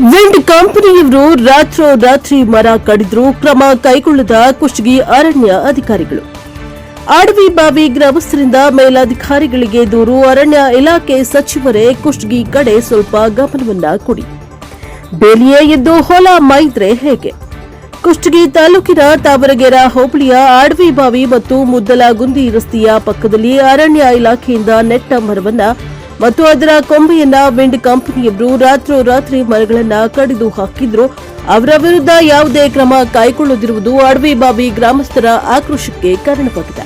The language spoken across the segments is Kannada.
ವಿಂಡ್ ಕಂಪನಿಯವರು ರಾತ್ರೋರಾತ್ರಿ ಮರ ಕಡಿದ್ರು ಕ್ರಮ ಕೈಗೊಳ್ಳದ ಕುಷ್ಟಗಿ ಅರಣ್ಯ ಅಧಿಕಾರಿಗಳು. ಅಡವಿ ಬಾವಿ ಗ್ರಾಮಸ್ಥರಿಂದ ಮೇಲಾಧಿಕಾರಿಗಳಿಗೆ ದೂರು, ಅರಣ್ಯ ಇಲಾಖೆ ಸಚಿವರೇ ಕುಷ್ಟಗಿ ಕಡೆ ಸ್ವಲ್ಪ ಗಮನವನ್ನ ಕೊಡಿ. ಬೇಲಿಯೇ ಎದ್ದು ಹೊಲ ಮೈದ್ರೆ ಹೇಗೆ? ಕುಷ್ಟಗಿ ತಾಲೂಕಿನ ತಾವರಗೆರ ಹೋಬಳಿಯ ಅಡವಿ ಬಾವಿ ಮತ್ತು ಮುದ್ದಲಗುಂದಿ ರಸ್ತೆಯ ಪಕ್ಕದಲ್ಲಿ ಅರಣ್ಯ ಇಲಾಖೆಯಿಂದ ನೆಟ್ಟ ಮರವನ್ನ ಮತ್ತು ಅದರ ಕೊಂಬೆಯನ್ನ ವಿಂಡ್ ಕಂಪನಿಯವರು ರಾತ್ರೋರಾತ್ರಿ ಮರಗಳನ್ನ ಕಡಿದು ಹಾಕಿದ್ರು. ಅವರ ವಿರುದ್ಧ ಯಾವುದೇ ಕ್ರಮ ಕೈಗೊಳ್ಳದಿರುವುದು ಅಡವಿ ಬಾವಿ ಗ್ರಾಮಸ್ಥರ ಆಕ್ರೋಶಕ್ಕೆ ಕಾರಣವಾಗಿದೆ.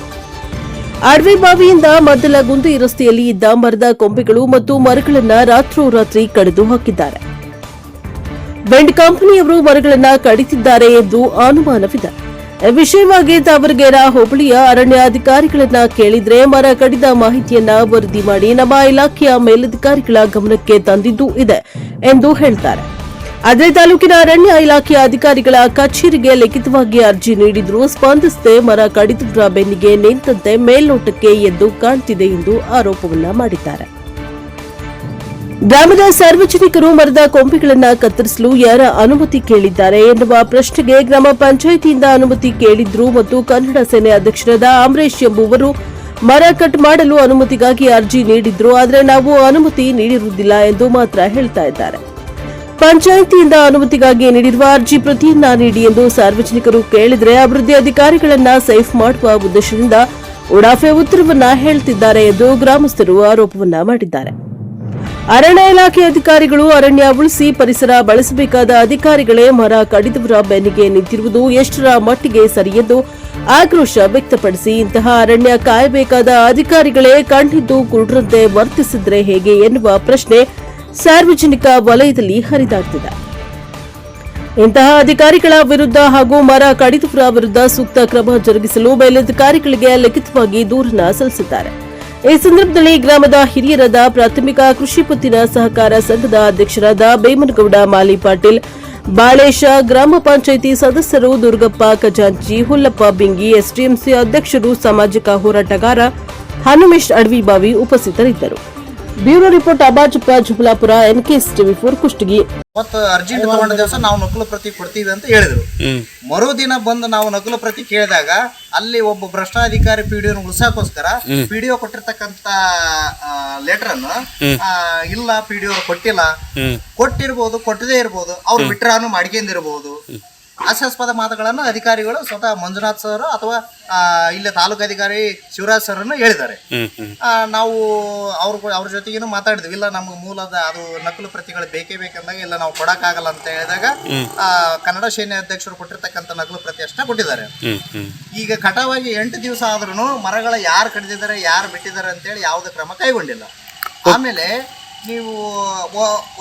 ಅಡವಿ ಬಾವಿಯಿಂದ ಮದ್ದಲಗುಂದಿ ರಸ್ತೆಯಲ್ಲಿ ಇದ್ದ ಮರದ ಕೊಂಬೆಗಳು ಮತ್ತು ಮರಗಳನ್ನ ರಾತ್ರೋರಾತ್ರಿ ಕಡಿದು ಹಾಕಿದ್ದಾರೆ. ಬೆಂಡ್ ಕಂಪನಿಯವರು ಮರಗಳನ್ನ ಕಡಿತಿದ್ದಾರೆ ಎಂದು ಅನುಮಾನವಿದೆ. ವಿಷಯವಾಗಿ ತಾವರಗೇರ ಹೋಬಳಿಯ ಅರಣ್ಯಾಧಿಕಾರಿಗಳನ್ನ ಕೇಳಿದ್ರೆ ಮರ ಕಡಿದ ಮಾಹಿತಿಯನ್ನ ವರದಿ ಮಾಡಿ ನಮ್ಮ ಇಲಾಖೆಯ ಮೇಲಧಿಕಾರಿಗಳ ಗಮನಕ್ಕೆ ತಂದಿದ್ದು ಇದೆ ಎಂದು ಹೇಳ್ತಾರೆ. ಆದರೆ ತಾಲೂಕಿನ ಅರಣ್ಯ ಇಲಾಖೆಯ ಅಧಿಕಾರಿಗಳ ಕಚೇರಿಗೆ ಲಿಖಿತವಾಗಿ ಅರ್ಜಿ ನೀಡಿದ್ರೂ, ಸ್ಪಂದಿಸದೆ ಮರ ಕಡಿದ ಬೆನ್ನಿಗೆ ನಿಂತಂತೆ ಮೇಲ್ನೋಟಕ್ಕೆ ಎದ್ದು ಕಾಣ್ತಿದೆ ಎಂದು ಆರೋಪವನ್ನ ಮಾಡಿದ್ದಾರೆ. ಗ್ರಾಮದ ಸಾರ್ವಜನಿಕರು ಮರದ ಕೊಂಬೆಗಳನ್ನು ಕತ್ತರಿಸಲು ಯಾರ ಅನುಮತಿ ಕೇಳಿದ್ದಾರೆ ಎನ್ನುವ ಪ್ರಶ್ನೆಗೆ ಗ್ರಾಮ ಪಂಚಾಯಿತಿಯಿಂದ ಅನುಮತಿ ಕೇಳಿದ್ರು ಮತ್ತು ಕನ್ನಡ ಸೇನೆ ಅಧ್ಯಕ್ಷರಾದ ಅಮರೇಶ್ ಎಂಬುವರು ಮರ ಕಟ್ ಮಾಡಲು ಅನುಮತಿಗಾಗಿ ಅರ್ಜಿ ನೀಡಿದ್ರು, ಆದರೆ ನಾವು ಅನುಮತಿ ನೀಡಿರುವುದಿಲ್ಲ ಎಂದು ಮಾತ್ರ ಹೇಳ್ತಾ ಇದ್ದಾರೆ. ಪಂಚಾಯಿತಿಯಿಂದ ಅನುಮತಿಗಾಗಿ ನೀಡಿರುವ ಅರ್ಜಿ ಪ್ರತಿಯನ್ನ ನೀಡಿ ಎಂದು ಸಾರ್ವಜನಿಕರು ಕೇಳಿದರೆ ಅಭಿವೃದ್ಧಿ ಅಧಿಕಾರಿಗಳನ್ನ ಸೇಫ್ ಮಾಡುವ ಉದ್ದೇಶದಿಂದ ಉಡಾಫೆ ಉತ್ತರವನ್ನ ಹೇಳ್ತಿದ್ದಾರೆ ಎಂದು ಗ್ರಾಮಸ್ಥರು ಆರೋಪವನ್ನ ಮಾಡಿದ್ದಾರೆ. ಅರಣ್ಯ ಇಲಾಖೆ ಅಧಿಕಾರಿಗಳು ಅರಣ್ಯ ಉಳಿಸಿ ಪರಿಸರ ಬಳಸಬೇಕಾದ ಅಧಿಕಾರಿಗಳೇ ಮರ ಕಡಿದವರ ಬೆನ್ನಿಗೆ ನಿಂತಿರುವುದು ಎಷ್ಟರ ಮಟ್ಟಿಗೆ ಸರಿಯೆಂದು ಆಕ್ರೋಶ ವ್ಯಕ್ತಪಡಿಸಿ ಇಂತಹ ಅರಣ್ಯ ಕಾಯಬೇಕಾದ ಅಧಿಕಾರಿಗಳೇ ಕಣ್ಣಿದ್ದು ಕುರುಡ್ರಂತೆ ವರ್ತಿಸಿದ್ರೆ ಹೇಗೆ ಎನ್ನುವ ಪ್ರಶ್ನೆ ಸಾರ್ವಜನಿಕ ವಲಯದಲ್ಲಿ ಹರಿದಾಡ್ತಿದೆ. ಇಂತಹ ಅಧಿಕಾರಿಗಳ ವಿರುದ್ಧ ಹಾಗೂ ಮರ ಕಡಿದವರ ವಿರುದ್ಧ ಸೂಕ್ತ ಕ್ರಮ ಜರುಗಿಸಲು ಮೇಲಧಿಕಾರಿಗಳಿಗೆ ಲಿಖಿತವಾಗಿ ದೂರನ ಸಲ್ಲಿಸಿದ್ದಾರೆ. ಈ ಸಂದರ್ಭದಲ್ಲಿ ಗ್ರಾಮದ ಹಿರಿಯರಾದ ಪ್ರಾಥಮಿಕ ಕೃಷಿ ಪತ್ತಿನ ಸಹಕಾರ ಸಂಘದ ಅಧ್ಯಕ್ಷರಾದ ಬೇಮನಗೌಡ ಮಾಲಿ ಪಾಟೀಲ್, ಬಾಳೇಶ ಗ್ರಾಮ ಪಂಚಾಯಿತಿ ಸದಸ್ಯರು ದುರ್ಗಪ್ಪ ಖಜಾಂಚಿ, ಹುಲ್ಲಪ್ಪ ಬಿಂಗಿ, ಎಸ್ಡಿಎಂಸಿ ಅಧ್ಯಕ್ಷರು ಸಾಮಾಜಿಕ ಹೋರಾಟಗಾರ ಹನುಮೇಶ್ ಅಡ್ವಿಬಾವಿ ಉಪಸ್ಥಿತರಿದ್ದರು. Bureau report Abajappa Jubalapura K TV four Kushtagi. ಅವತ್ತು ಅರ್ಜೆಂಟ್ ತಗೊಂಡ ದಿವಸ ನಾವು ನಕಲು ಪ್ರತಿ ಕೊಡ್ತೀವಿ ಅಂತ ಹೇಳಿದ್ರು. ಮರುದಿನ ಬಂದು ನಾವು ನಕಲು ಪ್ರತಿ ಕೇಳಿದಾಗ ಅಲ್ಲಿ ಒಬ್ಬ ಭ್ರಷ್ಟಾಧಿಕಾರಿ ಪಿ ಡಿ ಉಳಿಸೋಕೋಸ್ಕರ ಪಿ ಡಿ ಕೊಟ್ಟಿರ್ತಕ್ಕಂತ ಲೆಟರ್ ಅನ್ನು ಆ, ಇಲ್ಲ ಪಿಡಿಒ ಡಿ ಕೊಟ್ಟಿಲ್ಲ. ಕೊಟ್ಟಿರ್ಬೋದು ಕೊಟ್ಟದೇ ಇರ್ಬೋದು ಅವ್ರು ವಿಟ್ರಾನು ಮಾಡ್ಕೊಂಡಿರ್ಬೋದು. ಹಾಸ್ಯಾಸ್ಪದ ಮಾತುಗಳನ್ನು ಅಧಿಕಾರಿಗಳು ಸ್ವತಃ ಮಂಜುನಾಥ್ ಸರ್ ಅಥವಾ ಇಲ್ಲಿ ತಾಲೂಕು ಅಧಿಕಾರಿ ಶಿವರಾಜ್ ಸರ್ ಹೇಳಿದ್ದಾರೆ. ನಾವು ಅವ್ರ ಅವ್ರ ಜೊತೆಗೇನು ಮಾತಾಡಿದ್ವಿ. ಇಲ್ಲ ನಮ್ಗೆ ಮೂಲದ ಅದು ನಕಲು ಪ್ರತಿಗಳು ಬೇಕೇ ಬೇಕಂದಾಗ ಇಲ್ಲ ನಾವು ಕೊಡಕ್ಕಾಗಲ್ಲ ಅಂತ ಹೇಳಿದಾಗ ಆ, ಕನ್ನಡ ಸೇನೆ ಅಧ್ಯಕ್ಷರು ಕೊಟ್ಟಿರ್ತಕ್ಕಂಥ ನಕಲು ಪ್ರತಿ ಅಷ್ಟೇ ಕೊಟ್ಟಿದ್ದಾರೆ. ಈಗ ಕಟಾವಾಗಿ ಎಂಟು ದಿವಸ ಆದ್ರೂ ಮರಗಳ ಯಾರು ಕಡಿದಿದ್ದಾರೆ ಯಾರು ಬಿಟ್ಟಿದ್ದಾರೆ ಅಂತೇಳಿ ಯಾವುದೇ ಕ್ರಮ ಕೈಗೊಂಡಿಲ್ಲ. ಆಮೇಲೆ ನೀವು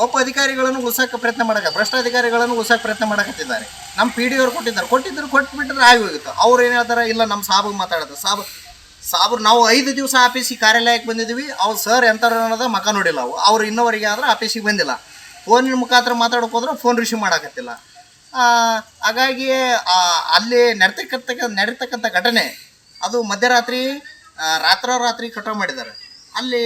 ಒಬ್ಬ ಅಧಿಕಾರಿಗಳನ್ನು ಉಳ್ಸೋಕೆ ಪ್ರಯತ್ನ ಮಾಡಕ, ಭ್ರಷ್ಟಾಧಿಕಾರಿಗಳನ್ನು ಉಳ್ಸಕ್ಕೆ ಪ್ರಯತ್ನ ಮಾಡಕತ್ತಿದ್ದಾರೆ. ನಮ್ಮ ಪಿ ಡಿ ಅವ್ರು ಕೊಟ್ಟಿದ್ದಾರೆ. ಕೊಟ್ಟಿದ್ರು ಕೊಟ್ಬಿಟ್ರೆ ಆಗಿ ಹೋಗಿತ್ತು. ಅವ್ರು ಏನು ಹೇಳ್ತಾರೆ? ಇಲ್ಲ, ನಮ್ಮ ಸಾಬಗೆ ಮಾತಾಡೋದು. ಸಾಬ್, ಸಾಬ್ರು ನಾವು ಐದು ದಿವಸ ಆಫೀಸಿಗೆ ಕಾರ್ಯಾಲಯಕ್ಕೆ ಬಂದಿದ್ದೀವಿ. ಅವ್ರು ಸರ್ ಎಂತಾರ ಅನ್ನೋದ ಮಕ ನೋಡಿಲ್ಲ ಅವು ಅವ್ರು ಇನ್ನೋವರೆಗೆ ಆದ್ರೆ ಆಫೀಸಿಗೆ ಬಂದಿಲ್ಲ. ಫೋನಿನ ಮುಖಾಂತರ ಮಾತಾಡೋಕೆ ಹೋದ್ರೆ ಫೋನ್ ರಿಸೀವ್ ಮಾಡಕತ್ತಿಲ್ಲ. ಹಾಗಾಗಿ ಅಲ್ಲಿ ನಡೆತಕ್ಕಂಥ ನಡೀತಕ್ಕಂಥ ಘಟನೆ, ಅದು ಮಧ್ಯರಾತ್ರಿ ರಾತ್ರೋರಾತ್ರಿ ಕಟಾವು ಮಾಡಿದ್ದಾರೆ. ಅಲ್ಲಿ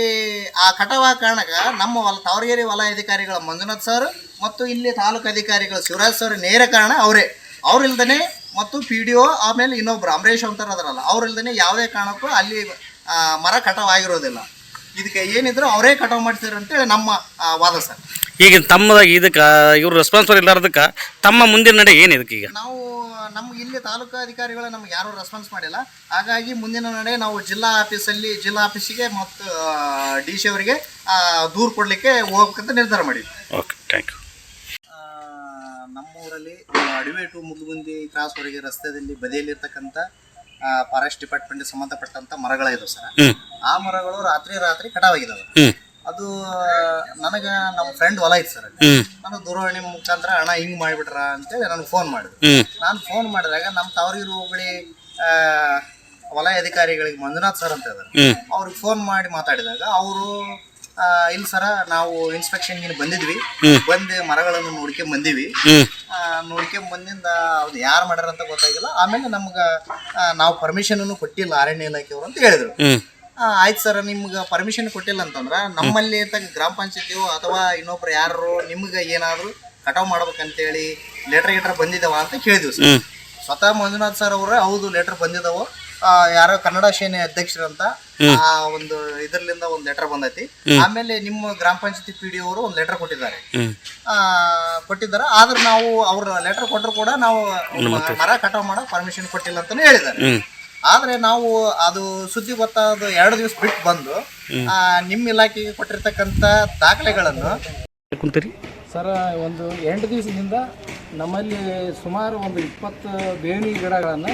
ಆ ಕಟಾವ ಕಾರಣಕ್ಕೆ ನಮ್ಮ ವಲ, ತಾವರಗೇರಿ ವಲಯ ಅಧಿಕಾರಿಗಳ ಮಂಜುನಾಥ್ ಸರ್ ಮತ್ತು ಇಲ್ಲಿ ತಾಲೂಕು ಅಧಿಕಾರಿಗಳು ಶಿವರಾಜ್ ಸರ್ ನೇರ ಕಾರಣ ಅವರೇ. ಅವ್ರಿಲ್ದೇ ಮತ್ತು ಪಿ ಡಿ ಒ ಆಮೇಲೆ ಇನ್ನೊಬ್ರು ಅಂಬರೀಶ್ ಅಂತಾರೆ ಅದರಲ್ಲ ಅವ್ರಿಲ್ದೇ ಯಾವುದೇ ಕಾರಣಕ್ಕೂ ಅಲ್ಲಿ ಮರ ಕಟಾವ್ ಆಗಿರೋದಿಲ್ಲ. ಇದಕ್ಕೆ ಏನಿದ್ರು ಅವರೇ ಕಟಾವ್ ಮಾಡ್ತಾರೆ ಅಂತೇಳಿ ನಮ್ಮ ಆ, ವಾದ ಸರ್. ಈಗ ತಮ್ಮದಾಗ ಇದಕ್ಕೆ ಇವ್ರು ರೆಸ್ಪಾನ್ಸಿಬಲ್ ಇಲ್ಲಾರ್ದಕ್ಕೆ ತಮ್ಮ ಮುಂದಿನ ನಡೆ ಏನು ಇದಕ್ಕೆ ಈಗ? ನಾವು ನಮ್ಗೆ ಇಲ್ಲಿ ತಾಲೂಕು ಅಧಿಕಾರಿಗಳು ನಮ್ಗೆ ಯಾರೂ ರೆಸ್ಪಾನ್ಸ್ ಮಾಡಿಲ್ಲ. ಹಾಗಾಗಿ ಮುಂದಿನ ನಡೆ ನಾವು ಜಿಲ್ಲಾ ಆಫೀಸಲ್ಲಿ ಜಿಲ್ಲಾ ಆಫೀಸಿಗೆ ಮತ್ತು ಡಿ ಸಿ ಅವರಿಗೆ ದೂರು ಕೊಡಲಿಕ್ಕೆ ಹೋಗ್ಬೇಕಂತ ನಿರ್ಧಾರ ಮಾಡಿದ್ವಿ. ಓಕೆ ಥ್ಯಾಂಕ್ ಯು ನಮ್ಮೂರಲ್ಲಿ ಅಡವೆ ಟು ಮುಗುಗುಂದಿ ಕ್ರಾಸ್ವರೆಗೆ ರಸ್ತೆಯಲ್ಲಿ ಬದಿಯಲ್ಲಿರ್ತಕ್ಕಂಥ ಫಾರೆಸ್ಟ್ ಡಿಪಾರ್ಟ್ಮೆಂಟ್ ಸಂಬಂಧಪಟ್ಟಂತ ಮರಗಳಿದಾವೆ ಸರ್. ಆ ಮರಗಳು ರಾತ್ರಿ ರಾತ್ರಿ ಕಟಾವಾಗಿದ್ದಾವೆ ಹ್ಞೂ ಅದು ನನಗ ನಮ್ಮ ಫ್ರೆಂಡ್ ಹೊಲ ಐತೆ ಸರ್ ನಾನು ದೂರವಾಣಿ ಮುಖಾಂತರ ಹಣ ಹಿಂಗ್ ಮಾಡಿಬಿಟ್ರ ಅಂತೇಳಿ ನನಗೆ ಫೋನ್ ಮಾಡಿದ್ರು. ನಾನು ಫೋನ್ ಮಾಡಿದಾಗ ನಮ್ಮ ತಾವರಿರು ಹೋಬಳಿ ವಲಯ ಅಧಿಕಾರಿಗಳಿಗೆ ಮಂಜುನಾಥ್ ಸರ್ ಅಂತ ಇದ್ದಾರೆ ಅವ್ರಿಗೆ ಫೋನ್ ಮಾಡಿ ಮಾತಾಡಿದಾಗ ಅವರು ಇಲ್ಲ ಸರ ನಾವು ಇನ್ಸ್ಪೆಕ್ಷನ್ಗೆ ಬಂದಿದ್ವಿ. ಬಂದು ಮರಗಳನ್ನು ನೋಡ್ಕೊಂಡ್ ಬಂದಿವಿ. ನೋಡ್ಕೊಂಡ್ ಬಂದಿಂದ ಅದು ಯಾರು ಮಾಡ್ಯಾರ ಅಂತ ಗೊತ್ತಾಗಿಲ್ಲ. ಆಮೇಲೆ ನಮ್ಗೆ ನಾವು ಪರ್ಮಿಷನ್ ಕೊಟ್ಟಿಲ್ಲ ಅರಣ್ಯ ಇಲಾಖೆಯವರು ಅಂತ ಹೇಳಿದ್ರು. ಆಯ್ತು ಸರ್ ನಿಮ್ಗೆ ಪರ್ಮಿಷನ್ ಕೊಟ್ಟಿಲ್ಲ ಅಂತಂದ್ರೆ ನಮ್ಮಲ್ಲಿ ಗ್ರಾಮ ಪಂಚಾಯತಿಯೋ ಅಥವಾ ಇನ್ನೊಬ್ರು ಯಾರು ನಿಮ್ಗೆ ಏನಾದರೂ ಕಟಾವ್ ಮಾಡ್ಬೇಕಂತೇಳಿ ಲೆಟರ್ ಗಿಟರ್ ಬಂದಿದಾವ ಅಂತ ಕೇಳಿದ್ವಿ ಸರ್ ಸ್ವತಃ ಮಂಜುನಾಥ್ ಸರ್ ಅವರ ಹೌದು ಲೆಟರ್ ಬಂದಿದ್ದಾವೋ ಆ, ಯಾರೋ ಕನ್ನಡ ಸೇನೆ ಅಧ್ಯಕ್ಷರಂತ ಆ ಒಂದು ಇದರ್ಲಿಂದ ಒಂದು ಲೆಟರ್ ಬಂದೈತಿ. ಆಮೇಲೆ ನಿಮ್ಮ ಗ್ರಾಮ ಪಂಚಾಯತಿ ಪಿ ಡಿ ಅವರು ಒಂದು ಲೆಟರ್ ಕೊಟ್ಟಿದ್ದಾರೆ. ಆ, ಕೊಟ್ಟಿದ್ದಾರೆ. ಆದ್ರೆ ನಾವು ಅವ್ರ ಲೆಟರ್ ಕೊಟ್ಟರು ಕೂಡ ನಾವು ಮರ ಕಟಾವ್ ಮಾಡೋ ಪರ್ಮಿಷನ್ ಕೊಟ್ಟಿಲ್ಲ ಅಂತಾನೆ ಹೇಳಿದ್ದಾರೆ. ಆದ್ರೆ ನಾವು ಅದು ಸುದ್ದಿ ಗೊತ್ತಾದ ಎರಡು ದಿವಸ ಬಿಟ್ಟು ಬಂದು ಆ, ನಿಮ್ಮ ಇಲಾಖೆಗೆ ಕೊಟ್ಟಿರ್ತಕ್ಕಂತ ದಾಖಲೆಗಳನ್ನು ಸರ್ ಸರ ಒಂದು ಎಂಟು ದಿವಸದಿಂದ ನಮ್ಮಲ್ಲಿ ಸುಮಾರು ಒಂದು ಇಪ್ಪತ್ತು ಬೇವಿನ ಗಿಡಗಳನ್ನು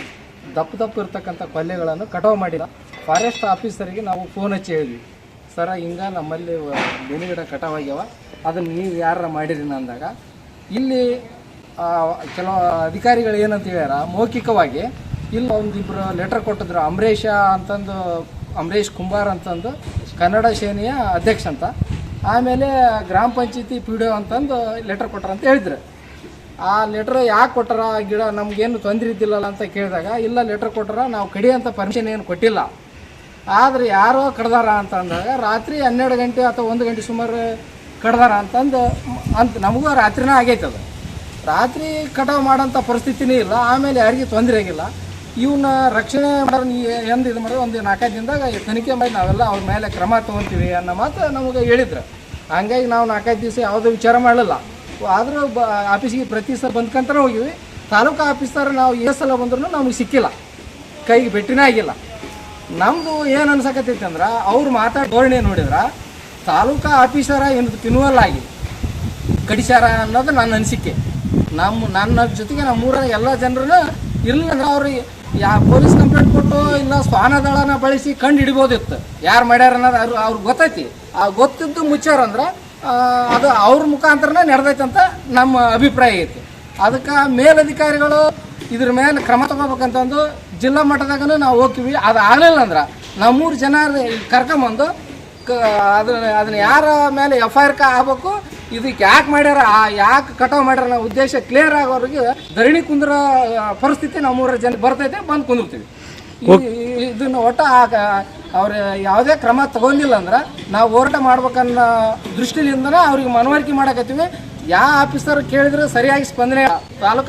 ದಪ್ಪ ದಪ್ಪ ಇರ್ತಕ್ಕಂಥ ಕೊಲ್ಲೆಗಳನ್ನು ಕಟಾವು ಮಾಡಿಲ್ಲ. ಫಾರೆಸ್ಟ್ ಆಫೀಸರಿಗೆ ನಾವು ಫೋನ್ ಹಚ್ಚಿ ಹೇಳಿದ್ವಿ. ಸರ, ಹಿಂಗೆ ನಮ್ಮಲ್ಲಿ ಬೆನಿಗಿಡ ಬೇವಿನ ಗಿಡ ಕಟಾವ್ ಆಗ್ಯಾವ ಅದನ್ನು ನೀವು ಯಾರ ಮಾಡಿರಿ ಅಂದಾಗ. ಇಲ್ಲಿ ಕೆಲವು ಅಧಿಕಾರಿಗಳು ಏನಂತ ಹೇಳ್ಯಾರ, ಮೌಖಿಕವಾಗಿ ಇಲ್ಲಿ ಒಂದಿಬ್ಬರು ಲೆಟರ್ ಕೊಟ್ಟಿದ್ರು. ಅಂಬರೀಷ ಅಂತಂದು ಅಂಬರೀಷ್ ಕುಂಬಾರ್ ಅಂತಂದು ಕನ್ನಡ ಸೇನೆಯ ಅಧ್ಯಕ್ಷ ಅಂತ. ಆಮೇಲೆ ಗ್ರಾಮ ಪಂಚಾಯತಿ ಪಿ ಡಿ ಒ ಅಂತಂದು ಲೆಟರ್ ಕೊಟ್ಟರು ಅಂತ ಹೇಳಿದ್ರು. ಆ ಲೆಟ್ರ್ ಯಾಕೆ ಕೊಟ್ಟಾರ? ಆ ಗಿಡ ನಮಗೇನು ತೊಂದರೆ ಇದ್ದಿಲ್ಲಲ್ಲ ಅಂತ ಕೇಳಿದಾಗ, ಇಲ್ಲ ಲೆಟ್ರ್ ಕೊಟ್ಟಾರ, ನಾವು ಕಡಿ ಅಂತ ಪರ್ಮಿಷನ್ ಏನು ಕೊಟ್ಟಿಲ್ಲ. ಆದರೆ ಯಾರೋ ಕಡ್ದಾರ ಅಂತ ಅಂದಾಗ, ರಾತ್ರಿ ಹನ್ನೆರಡು ಗಂಟೆ ಅಥವಾ ಒಂದು ಗಂಟೆ ಸುಮಾರು ಕಡ್ದಾರ ಅಂತಂದು, ಅಂತ ನಮಗೂ ರಾತ್ರಿನೇ ಆಗೈತೆ ಅದು. ರಾತ್ರಿ ಕಟಾವು ಮಾಡೋಂಥ ಪರಿಸ್ಥಿತಿನೇ ಇಲ್ಲ, ಆಮೇಲೆ ಯಾರಿಗೂ ತೊಂದರೆ ಆಗಿಲ್ಲ. ಇವನ್ನ ರಕ್ಷಣೆ ಮಾಡೋ ಎಂದು ಇದು ಮಾಡಿದ್ರೆ ಒಂದು ನಾಲ್ಕೈದು ದಿನದಾಗ ತನಿಖೆ ಮಾಡಿ ನಾವೆಲ್ಲ ಅವ್ರ ಮೇಲೆ ಕ್ರಮ ತೊಗೊತೀವಿ ಅನ್ನೋ ಮಾತು ನಮಗೆ ಹೇಳಿದ್ರು. ಹಂಗಾಗಿ ನಾವು ನಾಲ್ಕೈದು ದಿವಸ ಯಾವುದೂ ವಿಚಾರ ಮಾಡಲಿಲ್ಲ. ಆದರೂ ಬ ಆಫೀಸಿಗೆ ಪ್ರತಿ ಸಲ ಬಂದ್ಕಂತಾನೆ ಹೋಗಿವಿ ತಾಲೂಕು ಆಫೀಸರ್ ನಾವು ಎಷ್ಟು ಸಲ ಬಂದ್ರೂ ನಮಗೆ ಸಿಕ್ಕಿಲ್ಲ. ಕೈಗೆ ಭೇಟಿನೇ ಆಗಿಲ್ಲ. ನಮ್ಮದು ಏನು ಅನ್ಸಕತ್ತೈತೆ ಅಂದ್ರೆ, ಅವ್ರು ಮಾತಾಡಿ ಧೋರಣೆ ನೋಡಿದ್ರೆ, ತಾಲೂಕಾ ಆಫೀಸರ ಏನು ತಿನ್ನುವಲ್ಲ ಆಗಿ ಕಡಿಸ್ಯಾರ ಅನ್ನೋದು ನನ್ನ ಅನಿಸಿಕೆ. ನಮ್ಮ ನನ್ನ ಜೊತೆಗೆ ನಮ್ಮೂರ ಎಲ್ಲ ಜನರನ್ನ ಇರಲಿಲ್ಲ ಅವ್ರಿಗೆ ಯಾ ಪೊಲೀಸ್ ಕಂಪ್ಲೇಂಟ್ ಕೊಟ್ಟು ಇಲ್ಲ ಸ್ವಾನದಳನ ಬಳಸಿ ಕಂಡು ಹಿಡಿಬೋದಿತ್ತು. ಯಾರು ಮಾಡ್ಯಾರ ಅನ್ನೋದು ಅವ್ರು ಅವ್ರಿಗೆ ಗೊತ್ತೈತಿ. ಆ ಗೊತ್ತಿದ್ದು ಮುಚ್ಚಾರ ಅದು ಅವ್ರ ಮುಖಾಂತರನೇ ನಡೆದೈತೆ ಅಂತ ನಮ್ಮ ಅಭಿಪ್ರಾಯ ಐತಿ. ಅದಕ್ಕೆ ಮೇಲಧಿಕಾರಿಗಳು ಇದ್ರ ಮೇಲೆ ಕ್ರಮ ತಗೋಬೇಕಂತಂದು ಜಿಲ್ಲಾ ಮಟ್ಟದಾಗನು ನಾವು ಹೋಗ್ತೀವಿ. ಅದು ಆಗಲಿಲ್ಲ ಅಂದ್ರೆ ನಮ್ಮೂರು ಜನ ಕರ್ಕೊಂಬಂದು ಕ, ಅದನ್ನ ಅದನ್ನ ಯಾರ ಮೇಲೆ ಎಫ್ ಐ ಆರ್ ಕ ಆಗ್ಬೇಕು ಇದಕ್ಕೆ ಯಾಕೆ ಮಾಡ್ಯಾರ, ಆ ಯಾಕೆ ಕಟಾವು ಮಾಡ್ಯಾರ ನಾವು ಉದ್ದೇಶ ಕ್ಲಿಯರ್ ಆಗೋರಿಗೆ ಧರಣಿ ಕುಂದ್ರ ಪರಿಸ್ಥಿತಿ ನಮ್ಮೂರ ಜನ ಬರ್ತೈತೆ, ಬಂದು ಕುಂದಿರ್ತೀವಿ. ಇದನ್ನ ಒಟ್ಟ ಅವ್ರ ಯಾವುದೇ ಕ್ರಮ ತಗೊಂಡಿಲ್ಲ ಅಂದ್ರೆ ನಾವು ಹೋರಾಟ ಮಾಡ್ಬೇಕನ್ನೋ ದೃಷ್ಟಿಲಿಂದನೇ ಅವ್ರಿಗೆ ಮನವರಿಕೆ ಮಾಡಕತ್ತೀವಿ. ಯಾವ ಆಫೀಸರ್ ಕೇಳಿದ್ರೆ ಸರಿಯಾಗಿ ಸ್ಪಂದನೆ ತಾಲೂಕು